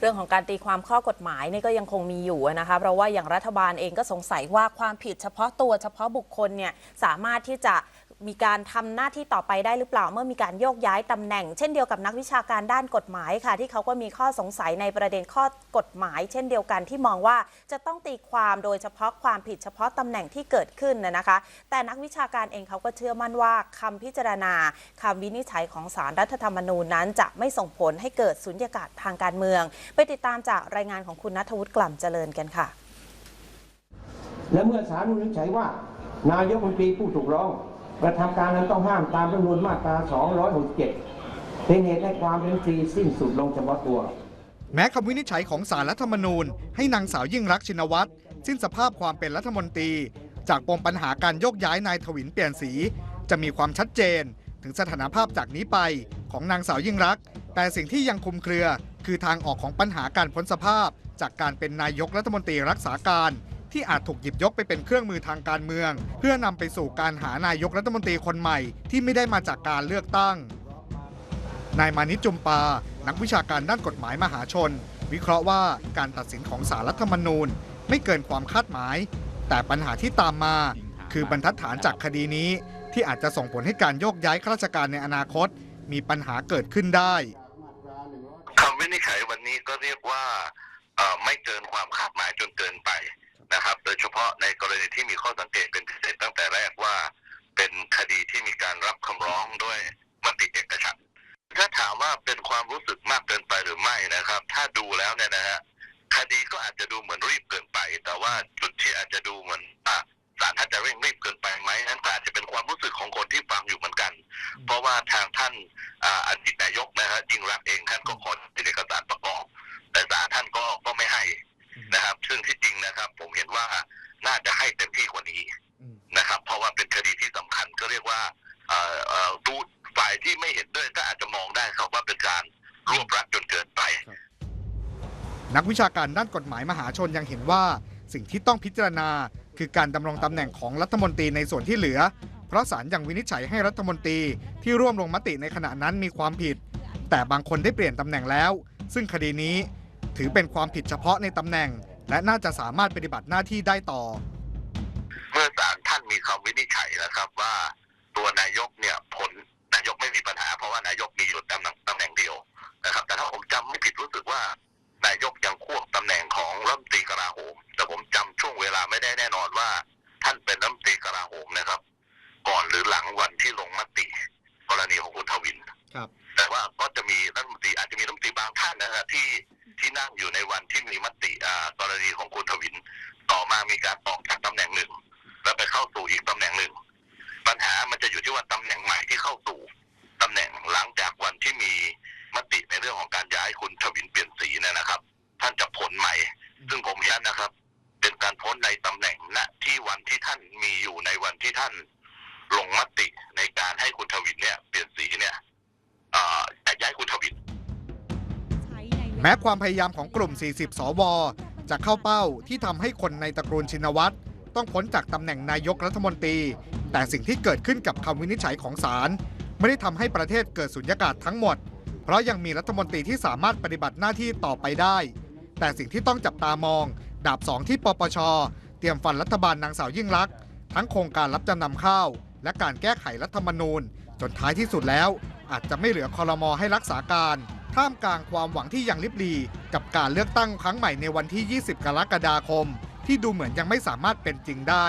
เรื่องของการตีความข้อกฎหมายนี่ก็ยังคงมีอยู่นะคะ เพราะว่าอย่างรัฐบาลเองก็สงสัยว่าความผิดเฉพาะตัวเฉพาะบุคคลเนี่ยสามารถที่จะ มีการทำหน้าที่ต่อไปได้หรือเปล่าเมื่อมีการโยกย้ายตำแหน่ง เช่นเดียวกับนักวิชาการด้านกฎหมายค่ะ ที่เขาก็มีข้อสงสัยในประเด็นข้อกฎหมาย เช่นเดียวกันที่มองว่าจะต้องตีความโดยเฉพาะความผิดเฉพาะตำแหน่งที่เกิดขึ้นนะคะ แต่นักวิชาการเองเขาก็เชื่อมั่นว่าคำพิจารณาคำวินิจฉัยของศาลรัฐธรรมนูญนั้น จะไม่ส่งผลให้เกิดสุญญากาศทางการเมือง ไปติดตามจากรายงานของคุณนัทวุฒิกล่ำเจริญกันค่ะ และเมื่อศาลวินิจฉัยว่านายกรัฐมนตรีผู้ถูกร้อง กระทำการนั้นต้องห้ามตามรัฐธรรมนูญมาตรา 267 เป็นเหตุให้ความเป็นฟรีสิ้นสุดลงเฉพาะตัว แม้คำวินิจฉัยของสารรัฐธรรมนูญ ให้นางสาวยิ่งรักษณ์ชินวัตรสิ้นสภาพความเป็นรัฐมนตรี จากปมปัญหาการโยกย้ายนายถวินเปลี่ยนสี จะมีความชัดเจน ถึงสถานภาพจากนี้ไปของนางสาวยิ่งรักษณ์แต่สิ่งที่ยังคลุมเครือ คือทางออกของปัญหาการพ้นสภาพ จากการเป็นนายกรัฐมนตรีรักษาการ ที่อาจถูกหยิบยกไปเป็นเครื่องมือทางการเมือง เพื่อนำไปสู่การหานายกรัฐมนตรีคนใหม่ที่ไม่ได้มาจากการเลือกตั้ง นายมานิจจุมปา นักวิชาการด้านกฎหมายมหาชน วิเคราะห์ว่าการตัดสินของสารรัฐธรรมนูญ ไม่เกินความคาดหมาย แต่ปัญหาที่ตามมา คือบรรทัดฐานจากคดีนี้ ที่อาจจะส่งผลให้การโยกย้ายข้าราชการในอนาคต มีปัญหาเกิดขึ้นได้คำวินิจฉัยวันนี้ก็เรียกว่าไม่เกินความคาด ที่มีข้อสังเกตเป็นพิเศษตั้งแต่แรกว่า เป็นคดีที่มีการรับคำร้องด้วยมติเอกฉันท์ถ้าถามว่าเป็นความรู้สึกมากเกินไปหรือไม่นะครับ ถ้าดูแล้วเนี่ยนะฮะคดีก็อาจจะดูเหมือนรีบเกินไป แต่ว่าจุดที่อาจจะดูเหมือนอะศาลท่านจะเร่งรีบเกินไปไหมนั้นก็อาจจะเป็นความรู้สึกของคนที่ฟังอยู่เหมือนกัน เพราะว่าทางท่านอ่าอดีตนายกนะฮะยิ่งรักเองท่านก็ขอเอกสารประกอบ แต่ศาลท่านก็ก็ไม่ให้นะครับ ซึ่งที่จริงนะครับ ผมเห็นว่า น่าจะให้เต็มที่กว่านี้นะครับ เพราะว่าเป็นคดีที่สำคัญก็เรียกว่าเอ่อเอ่อดูฝ่ายที่ไม่เห็นด้วยก็อาจจะมองได้ครับว่าเป็นการรวบรัดจนเกินไป นักวิชาการด้านกฎหมายมหาชนยังเห็นว่าสิ่งที่ต้องพิจารณาคือการดำรงตำแหน่งของรัฐมนตรีในส่วนที่เหลือ เพราะศาลยังวินิจฉัยให้รัฐมนตรีที่ร่วมลงมติในขณะนั้นมีความผิด แต่บางคนได้เปลี่ยนตำแหน่งแล้ว ซึ่งคดีนี้ถือเป็นความผิดเฉพาะในตำแหน่ง และน่าจะสามารถปฏิบัติหน้าที่ได้ต่อ เมื่อศาลท่านมีคำวินิจฉัยนะครับว่า ตัวนายกเนี่ยผลนายกไม่มีปัญหา เพราะว่านายกมีอยู่ตำแหน่งตำแหน่งเดียวนะครับ แต่ถ้าผมจำไม่ผิดรู้สึกว่านายกยังควบตำแหน่งของรัฐมนตรีกลาโหม แต่ผมจำช่วงเวลาไม่ได้แน่นอนว่า ท่านเป็นรัฐมนตรีกลาโหมนะครับ ก่อนหรือหลังวันที่ลงมติ กรณีของคุณทวินครับ แต่ว่าก็จะมีรัฐมนตรีอาจจะมีรัฐมนตรีบางท่านนะฮะที่ ที่นั่งอยู่ในวันที่มีมติอ่ากรณีของคุณทวิน ต่อมามีการออกจากตำแหน่งหนึ่ง แล้วไปเข้าสู่อีกตำแหน่งหนึ่ง ปัญหามันจะอยู่ที่ว่าตำแหน่งใหม่ที่เข้าสู่ตำแหน่งหลังจากวันที่มีมติในเรื่องของการย้ายคุณทวินเปลี่ยนสีเนี่ยนะครับ ท่านจะผลใหม่ ซึ่งผมเห็นนะครับ เป็นการพ้นในตำแหน่งณที่วันที่ท่านมีอยู่ในวันที่ท่านลงมติ แม้ความพยายามของกลุ่ม 40 สว จะเข้าเป้าที่ทำให้คนในตระกูลชินวัตรต้องพ้นจากตำแหน่งนายกรัฐมนตรี แต่สิ่งที่เกิดขึ้นกับคำวินิจฉัยของศาลไม่ได้ทำให้ประเทศเกิดสุญญากาศทั้งหมด เพราะยังมีรัฐมนตรีที่สามารถปฏิบัติหน้าที่ต่อไปได้ แต่สิ่งที่ต้องจับตามอง ดาบสองที่ปปช เตรียมฟันรัฐบาลนางสาวยิ่งลักษณ์ทั้งโครงการรับจำนำข้าว และการแก้ไขรัฐธรรมนูญ จนท้ายที่สุดแล้ว อาจจะไม่เหลือคอรมอให้รักษาการ ท่ามกลางความหวังที่ยังลิบลี กับการเลือกตั้งครั้งใหม่ในวันที่ 20 กรกฎาคม ที่ดูเหมือนยังไม่สามารถเป็นจริงได้